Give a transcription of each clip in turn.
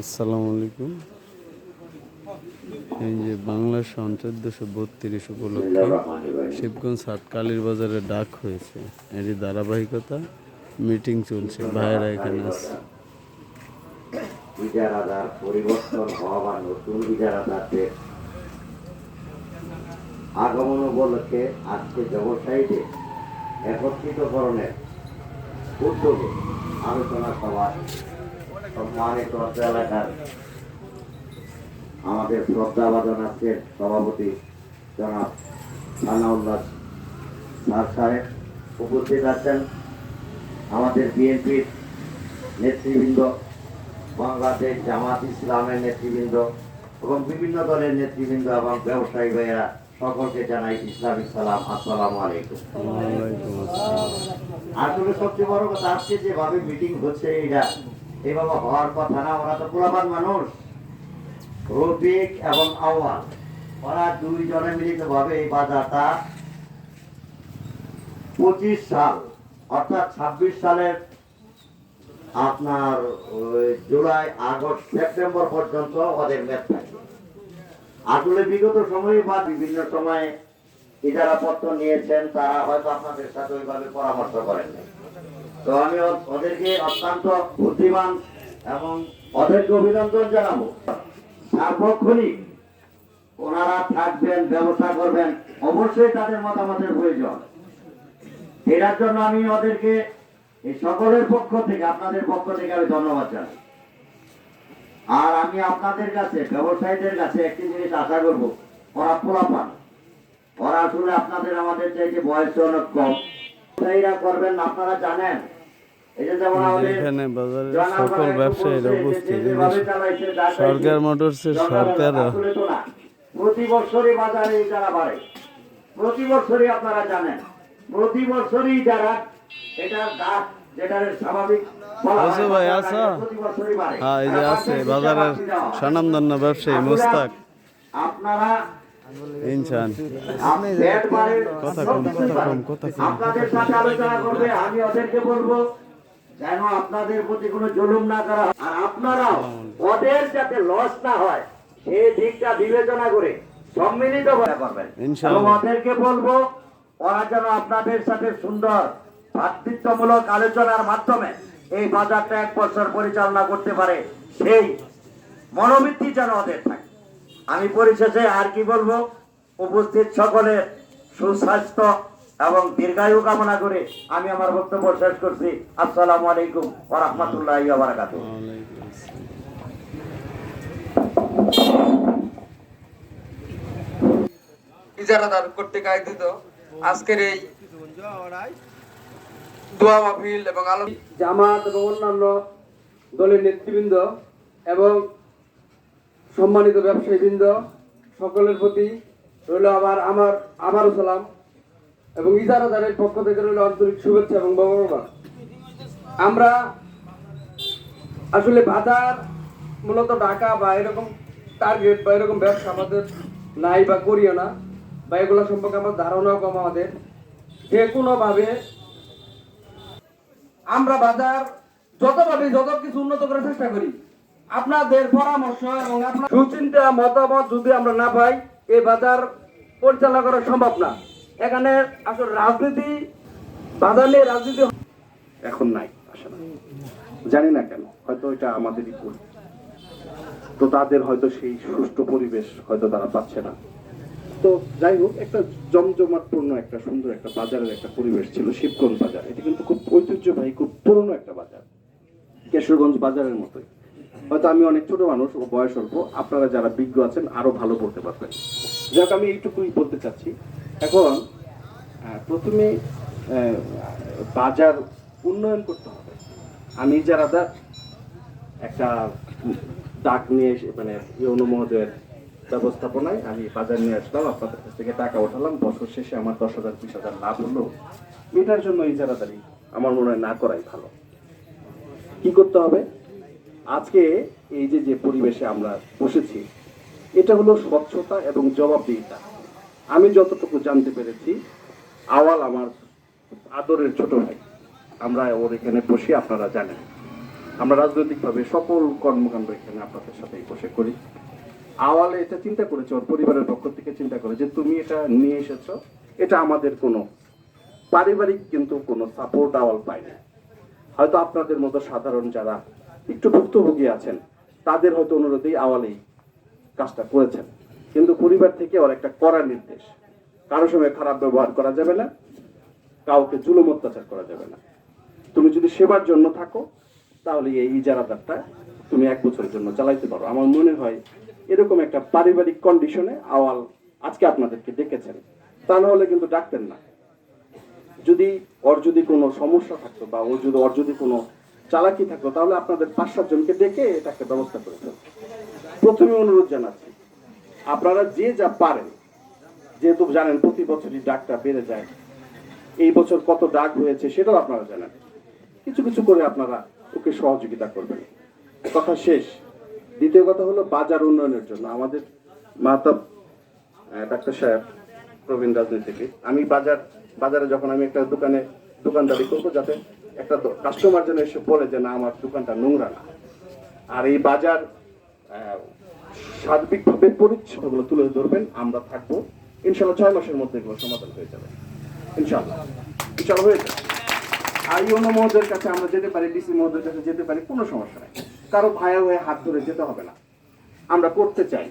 আসসালামু আলাইকুম এই যে বাংলা সন চোদ্দশো বত্রিশ উপলক্ষে শিবগঞ্জ হাট কালীর বাজারে ডাক হয়েছে। এরই ধারাবাহিকতা মিটিং চলছে, ভাইয়েরা এখানে আছে। পরিবর্তন হওয়া বা নতুন ইজারাদারদের আগমন উপলক্ষে আজকে ব্যবসায়ীদের একত্রিতকরণের উদ্যোগে আলোচনা সভা সম্মানিত এলাকার। আমাদের শ্রদ্ধাবাদন আজকের সভাপতি জনাব সানাউল্লাহ স্যার সাহেব উপস্থিত আছেন। আমাদের বিএনপির নেতৃবৃন্দ বাংলাদেশ জামাত ইসলামের নেতৃবৃন্দ এবং বিভিন্ন দলের নেতৃবৃন্দ এবং ব্যবসায়ী ভাইয়েরা সকলকে জানাই ইসলামিক সালাম। আসসালামু আলাইকুম। আসলে সবচেয়ে বড় কথা আজকে যেভাবে মিটিং হচ্ছে এটা হওয়ার কথা না, ওরা তো পোলাবান মানুষ রফিক এবং আওয়াল ওরা দুইজনে এই বাজারটা পঁচিশ সাল, অর্থাৎ ছাব্বিশ সালের আপনার জুলাই, আগস্ট, সেপ্টেম্বর পর্যন্ত ওদের মেয়াদ থাকে আসলে বিগত সময়ে বা বিভিন্ন সময়ে ইজারা পত্র নিয়েছেন, তারা হয়তো আপনাদের সাথে ওইভাবে পরামর্শ করেন। তো আমি ওদেরকে অত্যন্ত বুদ্ধিমান এবং ওদেরকে অভিনন্দন জানাব। সার্বক্ষণিক ওনারা থাকবেন ব্যবসা করবেন, অবশ্যই তাদের মতামতের প্রয়োজন। এটার জন্য আমি ওদেরকে, এই সকলের পক্ষ থেকে, আপনাদের পক্ষ থেকে আমি ধন্যবাদ জানাই। আর আমি আপনাদের কাছে, ব্যবসায়ীদের কাছে একটি জিনিস আশা করব, ওরা পোলাপান। ওরা আসলে আপনাদের আমাদের চাইতে বয়স অনেক কম। ব্যবসায়ীরা করবেন আপনারা জানেন। এখানে বাজারের সকল ব্যবসায়ীরা উপস্থিত সরকার মোটরসের সরকার। প্রতি বছরই বাজারে যারা বাড়ে প্রতি বছরই আপনারা জানেন প্রতি বছরই যারা এটা গাছ বাজারের স্বনামধন্য ব্যবসায়ী মুস্তাক। আপনারা ইনসান আপ- পেট বাড়ে, কথা কম, কথা কম, কথা কম। আপনাদের সাথে আলোচনা করবে আমি ওদেরকে বলব যেন আপনাদের প্রতি কোনো জুলুম না করা আর আপনারাও ওদের যাতে লস না হয় সেই দিকটা বিবেচনা করে সম্মিলিত এবং ওদেরকে বলব ওরা যেন আপনাদের সাথে সুন্দর ভাতৃত্বমূলক আলোচনার মাধ্যমে এই বাজারটা এক বছর পরিচালনা করতে পারে সেই মনোবৃত্তি যেন ওদের থাকে। আমি পরিশেষে আর কি বলব? উপস্থিত সকলের সুস্বাস্থ্য এবং দীর্ঘায়ু কামনা করে আমি আমার বক্তব্য শেষ করছি। আসসালামু আলাইকুম ওয়া রাহমাতুল্লাহি আসসালাম ইজারাদার কর্তৃক আয়োজিত আজকের এই দোয়া মাহফিল এবং আলো জামাত এবং অন্যান্য দলের নেতৃবৃন্দ এবং সম্মানিত ব্যবসায়ীবৃন্দ, সকলের প্রতি রইল আবার আমার আবারও সালাম এবং ইজারাদারের পক্ষ থেকে রইল আন্তরিক শুভেচ্ছা এবং বাবা আমরা আসলে বাজার, মূলত ঢাকা বা এরকম টার্গেট বা এরকম ব্যবসা আমাদের নাই বা করিও না, বা এগুলো সম্পর্কে আমার ধারণাও কম আমাদের। যে কোনোভাবে আমরা বাজার যতভাবে, যত কিছু উন্নত করার চেষ্টা করি আপনাদের পরামর্শ এবং আপনার সুচিন্তা মতামত যদি আমরা না পাই, এই বাজার পরিচালনা করা সম্ভব না। এখানে আসলে রাজনীতি, বাজার নিয়ে রাজনীতি এখন নাই আসলে জানি না কেন, হয়তো এটা আমাদেরই ভুল। তো তাদের হয়তো সেই সুষ্ঠু পরিবেশ হয়তো তারা পাচ্ছে না। তো যাই হোক, একটা জমজমাটপূর্ণ একটা সুন্দর একটা বাজারের একটা পরিবেশ ছিল, শিবগঞ্জ বাজার। এটা কিন্তু খুব ঐতিহ্যবাহী, খুব পুরনো একটা বাজার। কেশরগঞ্জ বাজারের মতোই। হয়তো আমি অনেক ছোট মানুষ, ও বয়স অল্প, আপনারা যারা বিজ্ঞ আছেন আরও ভালো বলতে পারবেন। যাক, আমি এইটুকুই বলতে চাচ্ছি। এখন প্রথমে বাজার উন্নয়ন করতে হবে। আমি যারা দা একটা ডাক নিয়ে এসে মানে ইউনো মহোদয়ের ব্যবস্থাপনায় আমি বাজার নিয়ে আসলাম, আপনাদের কাছ থেকে টাকা উঠালাম বছর শেষে আমার দশ হাজার, বিশ হাজার লাভ হলো। এটার জন্য এই ইজারাদারি আমার মনে হয় না করাই ভালো। কি করতে হবে? আজকে এই যে যে পরিবেশে আমরা বসেছি, এটা হলো স্বচ্ছতা এবং জবাবদিহিতা। আমি যতটুকু জানতে পেরেছি, আওয়াল আমার আদরের ছোট ভাই, আমরা ওর এখানে বসি, আপনারা জানেন। আমরা রাজনৈতিকভাবে সকল কর্মকাণ্ড এখানে আপনাদের সাথে বসে করি। আওয়ালে এটা চিন্তা করেছে, ওর পরিবারের পক্ষ থেকে চিন্তা করে যে, তুমি এটা নিয়ে এসেছ, এটা আমাদের কোনো পারিবারিক কিন্তু কোনো সাপোর্ট আওয়াল পায়নি হয়তো আপনাদের মতো সাধারণ যারা একটু ভুক্তভোগী আছেন, তাদের হয়তো অনুরোধেই আওয়ালেই কাজটা করেছেন। কিন্তু পরিবার থেকে ওর একটা কড়া নির্দেশ। কারোর সঙ্গে খারাপ ব্যবহার করা যাবে না, কাউকে জুলুম অত্যাচার করা যাবে না। তুমি যদি সেবার জন্য থাকো, তাহলে এই ইজারাদারটা তুমি এক বছরের জন্য চালাইতে পারো। আমার মনে হয় এরকম একটা পারিবারিক কন্ডিশনে আওয়াল আজকে আপনাদেরকে ডেকেছেন। তা না হলে কিন্তু ডাকতেন না। যদি ওর যদি কোনো সমস্যা থাকতো বা ওর যদি ওর যদি কোনো চালাকি থাকতো, তাহলে আপনাদের পাঁচ সাত জনকে ডেকে এটাকে ব্যবস্থা করে করেছেন প্রথমে অনুরোধ জানাচ্ছি, আপনারা যে যা পারেন, যেহেতু জানেন প্রতি বছরই ডাকটা বেড়ে যায়, এই বছর কত ডাক হয়েছে সেটাও আপনারা জানেন। কিছু কিছু করে আপনারা ওকে সহযোগিতা করবেন। কথা শেষ। দ্বিতীয় কথা হলো বাজার উন্নয়নের জন্য। আমাদের মাতাব ডাক্তার সাহেব, প্রবীণ রাজনীতিবিদ, আমি বাজার বাজারে যখন আমি একটা দোকানে দোকানদারি করব, যাতে একটা কাস্টমার যেন এসে বলে যে, না, আমার দোকানটা নোংরা না। আর এই বাজার সার্বিকভাবে পরিচ্ছন্নগুলো তুলে ধরবেন, আমরা থাকব। ইনশাল্লাহ ছয় মাসের মধ্যে এগুলো সমাধান হয়ে যাবে। ইনশাল্লাহ ইনশাল্লাহ হয়ে যাবে। আর ইউনো মহোদয়ের কাছে আমরা যেতে পারি, ডিসি মহোদয়ের কাছে যেতে পারি, কোনো সমস্যা নেই। কারও ভাইয়া হয়ে হাত ধরে যেতে হবে না। আমরা করতে চাই।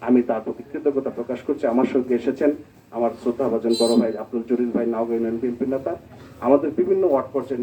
আমি তার প্রতি কৃতজ্ঞতা প্রকাশ করছি। আমার সঙ্গে এসেছেন আমার শ্রদ্ধা ভাজন বড় ভাই আব্দুল জরিল ভাই, নাওগাঁ বিএনপি নেতা। আমাদের বিভিন্ন ওয়ার্ড পর্যায়ে